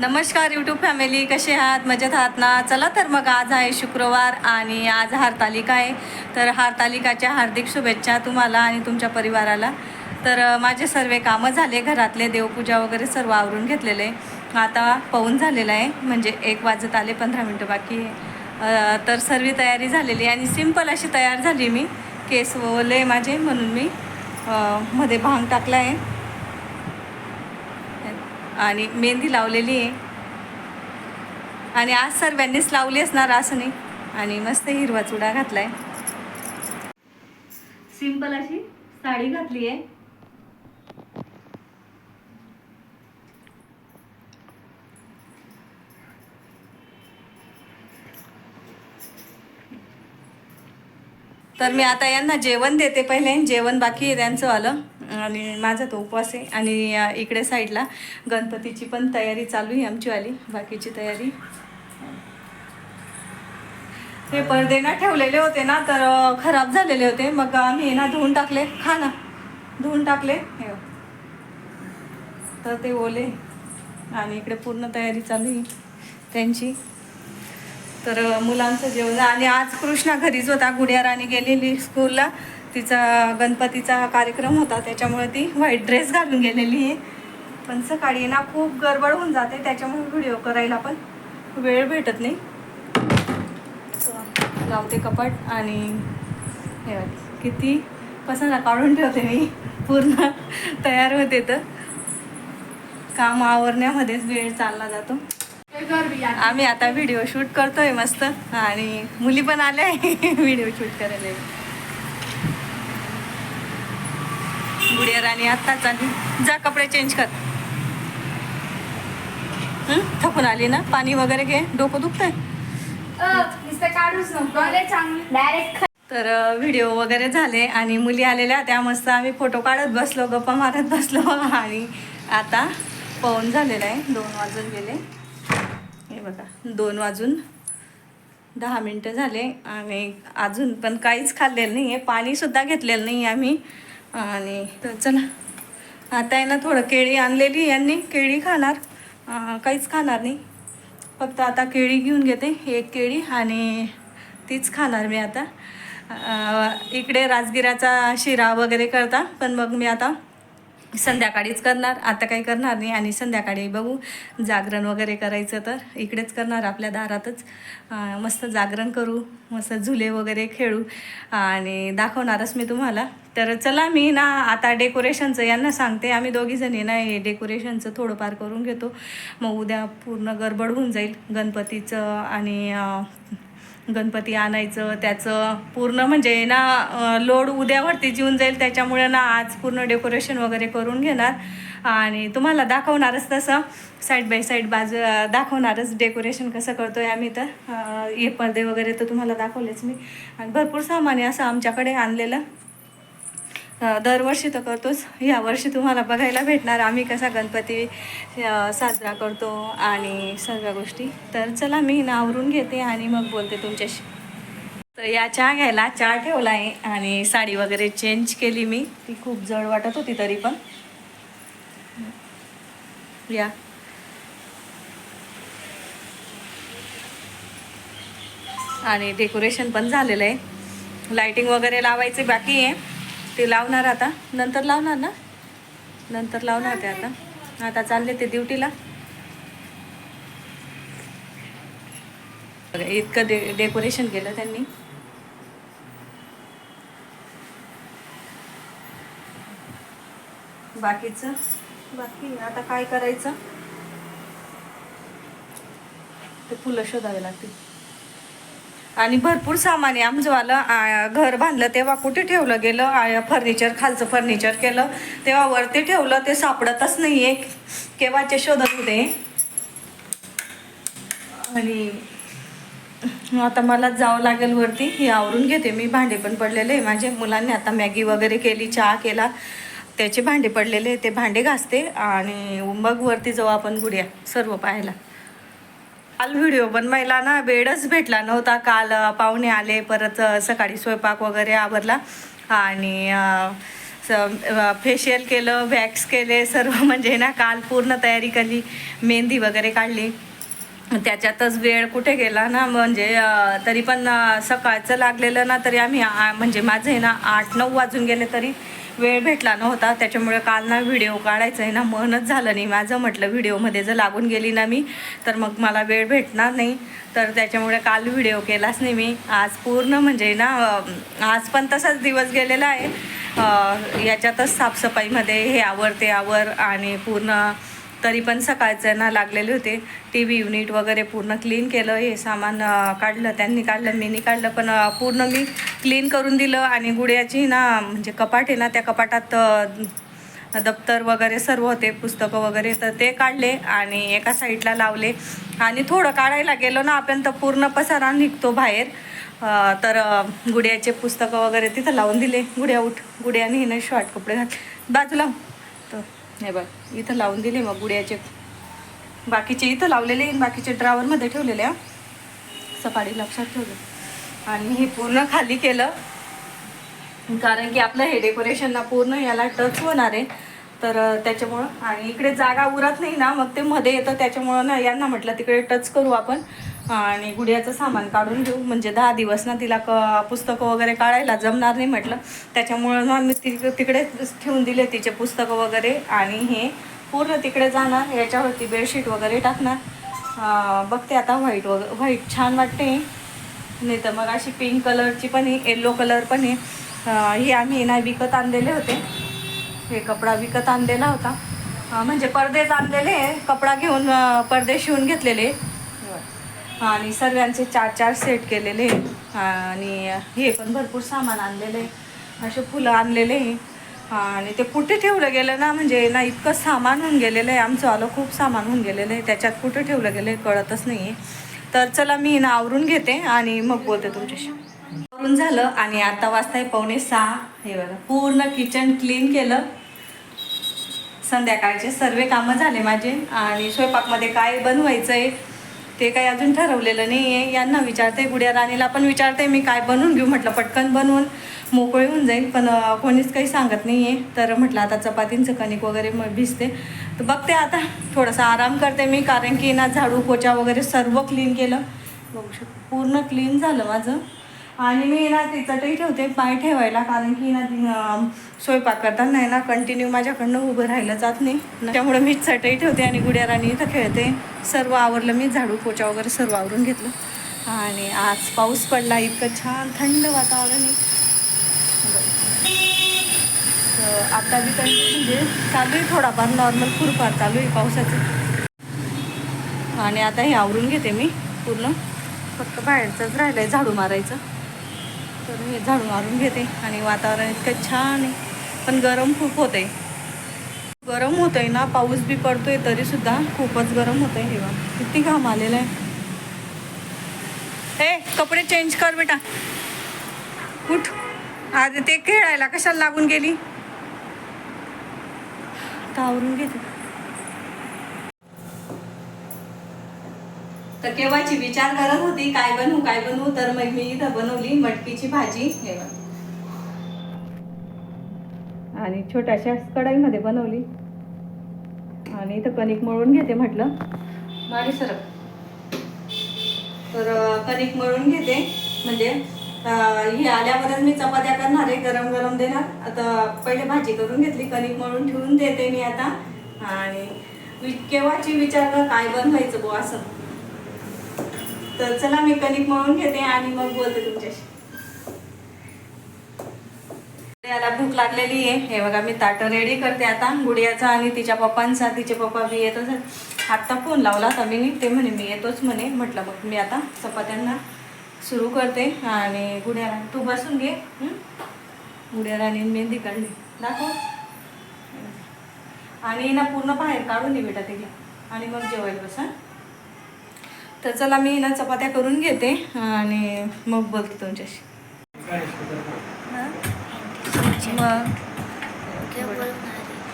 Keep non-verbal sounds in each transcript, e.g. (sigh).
नमस्कार YouTube family कसे आहात? मजेत आहात ना? चला तर मग आज आहे शुक्रवार आणि आज हारतालिका आहे. तर हारतालिकाच्या हार्दिक शुभेच्छा तुम्हाला आणि तुमच्या परिवाराला. तर माझे सर्व कामं झाले घरातले देवपूजा वगैरे सर्व आवरून घेतलेले. आता पाऊन झालेलं आहे म्हणजे एक वाजत आले पंधरा मिनटं बाकी आहे. तर सर्व तयारी झालेली आणि सिंपल अशी तयार झाली मी. केस ओले माझे म्हणून मी मध्ये भांग टाकला आहे. आणि मेहंदी लावलेली आहे. आणि आज सर्वांनीच लावली असणार असं नाही. आणि मस्त हिरवा चुडा घातलाय. सिंपल अशी साडी घातली आहे. तर मी आता यांना जेवण देते पहिले. जेवण बाकी आहे त्यांचं आलं. आणि माझा तो उपवास आहे. आणि इकडे साईडला गणपतीची पण तयारी चालू आहे आमची वाली बाकीची तयारी. हे पडदे ना ठेवलेले होते ना तर खराब झालेले होते. मग आम्ही ना धुवून टाकले. खा ना. धुवून टाकले. हे. तर ते ओले. आणि इकडे पूर्ण तयारी चालू आहे त्यांची. तर मुलांचं जेवण. आणि आज कृष्णा घरीच होता. गुडिया राणी गेलेली स्कूलला. तिचा गणपतीचा कार्यक्रम होता त्याच्यामुळे ती व्हाईट ड्रेस घालून गेलेली आहे. पण सकाळी ना खूप गडबड होऊन जाते त्याच्यामुळे व्हिडिओ करायला पण वेळ भेटत नाही. लावते कपाट आणि हे किती पसंत काढून ठेवते मी. पूर्ण तयार होते तर. काम आवरण्यामध्येच वेळ चालला जातो. आम्ही आता व्हिडिओ शूट करतोय मस्त. आणि मुली पण आल्या व्हिडिओ शूट (laughs) करायला. गुडिया राणी आत्ता चालली जा कपडे चेंज कर. हं? थकून आली ना? पाणी वगैरे घे. डोकं दुखतंय? नको. डायरेक्ट तर व्हिडिओ वगैरे झाले आणि मुली आलेल्या. त्या मस्त आम्ही फोटो काढत बसलो गप्पा मारत बसलो. आणि आता पाऊन झालेला आहे. दोन वाजून गेले. हे बघा. दोन वाजून दहा मिनटं झाले. आणि अजून पण काहीच खाल्लेलं नाही आहे पाणीसुद्धा घेतलेलं नाही आम्ही. आणि तर चला. आता आहे ना थोडं केळी आणलेली यांनी. केळी खाणार. काहीच खाणार नाही. फक्त आता केळी घेऊन घेते. एक केळी आणि तीच खाणार मी आता. इकडे राजगिराचा शिरा वगैरे करता. पण मग मी आता संध्याकाळीच करणार. आता काही करणार नाही आणि संध्याकाळी बघू. जागरण वगैरे करायचं तर इकडेच करणार आपल्या दारातच. मस्त जागरण करू मस्त झुले वगैरे खेळू आणि दाखवणारच मी तुम्हाला. तर चला मी ना आता डेकोरेशनचं यांना सांगते. आम्ही दोघीजणी ना हे डेकोरेशनचं थोडंफार करून घेतो. मग उद्या पूर्ण गडबड होऊन जाईल. गणपतीचं आणि गणपती आणायचं त्याचं पूर्ण म्हणजे ना लोड उद्यावरती जीवन जाईल त्याच्यामुळे ना आज पूर्ण डेकोरेशन वगैरे करून घेणार. आणि तुम्हाला दाखवणारच तसं. साईड बाय साईड बाजू दाखवणारच डेकोरेशन कसं करतो आहे आम्ही तर. हे पडदे वगैरे तर तुम्हाला दाखवलेच मी. आणि भरपूर सामान आहे असं आमच्याकडे आणलेलं. दरवर्षी तर करतोच. या वर्षी तुम्हाला बघायला भेटणार. आम्ही कसा गणपती साजरा करतो आणि सर्व गोष्टी. तर चला मी ना आवरून घेते आणि मग बोलते तुमच्याशी. तर या चहा घ्यायला चहा ठेवला आहे आणि साडी वगैरे चेंज केली मी. ती खूप जड वाटत होती तरी पण. या. आणि डेकोरेशन पण झालेलं आहे. लाइटिंग वगैरे लावायचे बाकी आहे. ते लावणार आता. नंतर लावणार ना? नंतर लावणार ते आता. आता चालले ते ड्युटीला. इतकं डे डेकोरेशन केलं त्यांनी. बाकीचं? बाकी आता काय करायचं? ते फुलं शोधावे लागतील. आणि भरपूर सामान आहे. आमचंवालं आ, घर बांधलं तेव्हा कुठे ठेवलं गेलं? फर्निचर खालचं फर्निचर केलं. तेव्हा वरती ठेवलं ते सापडतच नाही आहे केव्हाचे शोधत होते? आणि आता मला जावं लागेल वरती. हे आवरून घेते मी. भांडे पण पडलेले आहे माझ्या मुलांनी आता मॅगी वगैरे केली चहा केला. त्याचे भांडे पडलेले ते भांडे घासते आणि मग वरती जाऊ आपण गुड्या सर्व पाहायला. काल व्हिडिओ बनवायला ना वेळच भेटला नव्हता. काल पाहुणे आले परत सकाळी स्वयंपाक वगैरे आवरला. आणि फेशियल केलं वॅक्स केले सर्व (laughs) म्हणजे ना काल पूर्ण तयारी केली मेहंदी वगैरे काढली. त्याच्यातच वेळ कुठे गेला ना म्हणजे तरी पण सकाळचं लागलेलं ना तरी आम्ही म्हणजे माझं आहे ना आठ नऊ वाजून गेले तरी वेळ भेटला नव्हता त्याच्यामुळे काल ना व्हिडिओ काढायचं आहे ना मनच झालं नाही. माझं म्हटलं व्हिडिओमध्ये जर लागून गेली ना मी तर मग मला वेळ भेटणार नाही. तर त्याच्यामुळे काल व्हिडिओ केलाच नाही मी. आज पूर्ण म्हणजे ना आज पण तसाच दिवस गेलेला आहे. याच्यातच साफसफाईमध्ये हे आवर ते आवर आणि पूर्ण तरी पण सकाळचं ना लागलेले होते. टी व्ही युनिट वगैरे पूर्ण क्लीन केलं हे सामान काढलं त्यांनी काढलं मीनी काढलं पण पूर्ण मी क्लीन करून दिलं आणि गुड्याची ना म्हणजे कपाट आहे ना त्या कपाटात दप्तर वगैरे सर्व होते पुस्तकं वगैरे तर ते काढले आणि एका साईडला लावले. आणि थोडं काढायला गेलो ना आपण तर पूर्ण पसारा निघतो बाहेर. तर गुड्याचे पुस्तकं वगैरे तिथं लावून दिले. गुड्या उठ गुड्याने हिनं शॉर्ट कपडे घात बाजूला. हे बघ इथं लावून दिले मग गुड्याचे. बाकीचे इथं लावलेले बाकीचे ड्रावरमध्ये ठेवलेले हा. सकाळी लक्षात ठेवले. आणि हे पूर्ण खाली केलं. कारण की आपलं हे डेकोरेशन ना पूर्ण याला टच होणार आहे. तर त्याच्यामुळं. आणि इकडे जागा उरत नाही ना मग ते मध्ये येतं. त्याच्यामुळं ना यांना म्हटलं तिकडे टच करू आपण. आणि गुडियाचं सामान काढून घेऊ. म्हणजे दहा दिवस ना तिला क पुस्तकं वगैरे काढायला जमणार नाही म्हटलं. त्याच्यामुळं ना मी ति तिकडे ठेवून दिले तिचे पुस्तकं वगैरे. आणि हे पूर्ण तिकडे जाणार. याच्यावरती बेडशीट वगैरे टाकणार. बघते आता व्हाईट वगैरे व्हाईट छान वाटते. नाही तर मग अशी पिंक कलरची पण आहे येल्लो कलर पण आहे. हे आम्ही ना विकत आणलेले होते. हे कपडा विकत आणलेला होता. म्हणजे पडदेच आणलेले कपडा घेऊन परदे पडदे शिवून घेतलेले आणि सर्वांचे चार चार सेट केलेले आणि हे पण भरपूर सामान आणलेले असे फुलं आणलेले आणि ते कुठे ठेवलं गेलं ना म्हणजे ना इतकं सामान होऊन गेलेलं आहे. आमचं आलं खूप सामान होऊन गेलेलं आहे. त्याच्यात कुठे ठेवलं गेलं आहे कळतच नाही आहे. तर चला मी ना आवरून घेते आणि मग बोलते तुमच्याशी. आवरून झालं आणि आता वाजता आहे पावणे सहा. हे बघा पूर्ण किचन क्लीन केलं. संध्याकाळचे सर्व कामं झाले माझे आणि स्वयंपाकमध्ये काय बनवायचं आहे ते काही अजून ठरवलेलं नाही आहे यांना विचारते गुड्या राणीला पण विचारते मी काय बनवून घेऊ? म्हटलं पटकन बनवून. मोकळी होऊन जाईल पण कोणीच काही सांगत नाही आहे तर म्हटलं आता चपातींचं कणिक वगैरे मग भिजते. तर बघते आता थोडासा आराम करते मी कारण की ना झाडू पोचा वगैरे सर्व क्लीन केलं. बघू शकतो. पूर्ण क्लीन झालं माझं. आणि मी ना ती चटई ठेवते पाय ठेवायला कारण की ना स्वयंपाक करताना नाही ना कंटिन्यू माझ्याकडनं उभं राहिलं जात नाही. त्यामुळे मी चटई ठेवते आणि गुड्या राणी इथं खेळते. सर्व आवरलं मी झाडू पोचा वगैरे सर्व आवरून घेतलं. आणि आज पाऊस पडला इतकं छान थंड वातावरण आहे. आता बी काही म्हणजे चालू आहे थोडाफार नॉर्मल फुरफार चालू आहे पावसाचं. आणि आता हे आवरून घेते मी पूर्ण. फक्त बाहेरचंच राहिलं आहे झाडू मारायचं. तर हे झाडू मारून घेते आणि वातावरण इतकं छान आहे. पण गरम खूप होत आहे गरम होत आहे ना पाऊस बी पडतोय तरी सुद्धा खूपच गरम होत आहे हे किती घाम आलेला आहे. हे कपडे चेंज कर बेटा. उठ. आज ते खेळायला कशाला लागून गेली? आता आवरून घेते. तर केव्हाची विचार करत होती काय बनवू काय बनवू? तर मग मी इथं बनवली मटकीची भाजी. हे. आणि छोट्याशा कढईमध्ये बनवली. आणि इथं कणिक मळून घेते म्हटलं. मागे सरक. तर कणिक मळून घेते. म्हणजे हे आल्यावरच मी चपात्या करणार आहे गरम गरम देणार. आता पहिले भाजी करून घेतली कणिक मळून ठेवून देते मी आता. आणि केव्हाची विचार काय बनवायचं बुवा असं. तर चला मी कणिक मळून घेते आणि मग बोलते तुमच्याशी. याला भूक लागलेली आहे. हे बघा मी ताटं रेडी करते आता. गुडियाचा आणि तिच्या पप्पांचा. तिचे पप्पा बी येतच आहेत. आत्ता फोन लावला होता मी. ते म्हणे मी येतोच म्हणे. म्हटलं मग मी आता चपात्यांना सुरू करते आणि गुड्या तू बसून घे. गुड्या राणी मेहंदी काढली. दाखव. आणि ना पूर्ण बाहेर काढून दे बेटा तिला. आणि मग जेवायला बसा तर चला मी ना चपात्या करून घेते आणि मग बोलते तुमच्याशी. मग?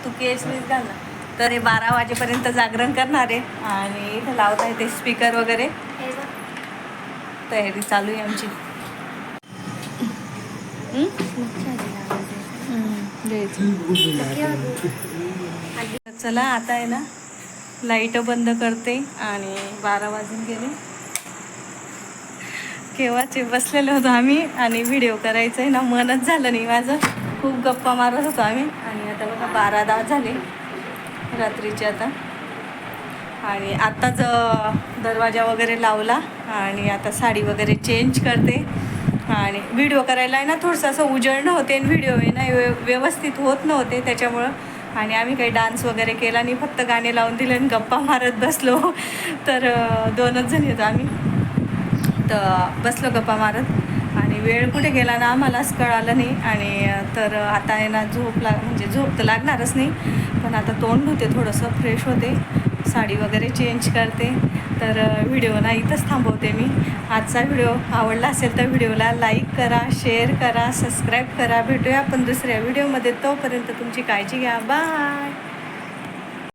तू केस मीच घाल ना. तर हे बारा वाजेपर्यंत जागरण करणार आहे आणि इथं लावता येते स्पीकर वगैरे. तयारी चालू आहे आमची. चला आता आहे ना. लाइट बंद करते आणि बारा वाजून गेले. केव्हाचे बसलेलो होतो आम्ही आणि व्हिडिओ करायचं आहे ना मनच झालं नाही माझं. खूप गप्पा मारत होतो आम्ही आणि आता बघा बारा दहा झाले रात्रीचे आता. आणि आत्ताच दरवाजा वगैरे लावला आणि आता साडी वगैरे चेंज करते. आणि व्हिडिओ करायला आहे ना थोडंसं असं उजळणं होते आणि व्हिडिओ आहे ना व्यवस्थित होत नव्हते त्याच्यामुळं आणि आम्ही काही डान्स वगैरे केला नाही फक्त गाणे लावून दिले आणि गप्पा मारत बसलो. तर दोनच जणी येतो आम्ही. तर बसलो गप्पा मारत. आणि वेळ कुठे गेला ना आम्हालाच कळालं नाही. आणि तर आता आहे ना झोप लाग म्हणजे झोप तर लागणारच नाही. पण आता तोंड होते थोडंसं फ्रेश होते. साडी वगैरे चेंज करते. तर व्हिडिओला इथंच थांबवते मी. आजचा व्हिडिओ आवडला असेल तर व्हिडिओला लाईक करा शेअर करा सबस्क्राईब करा. भेटूया आपण दुसऱ्या व्हिडिओमध्ये. तोपर्यंत तुमची काळजी घ्या. बाय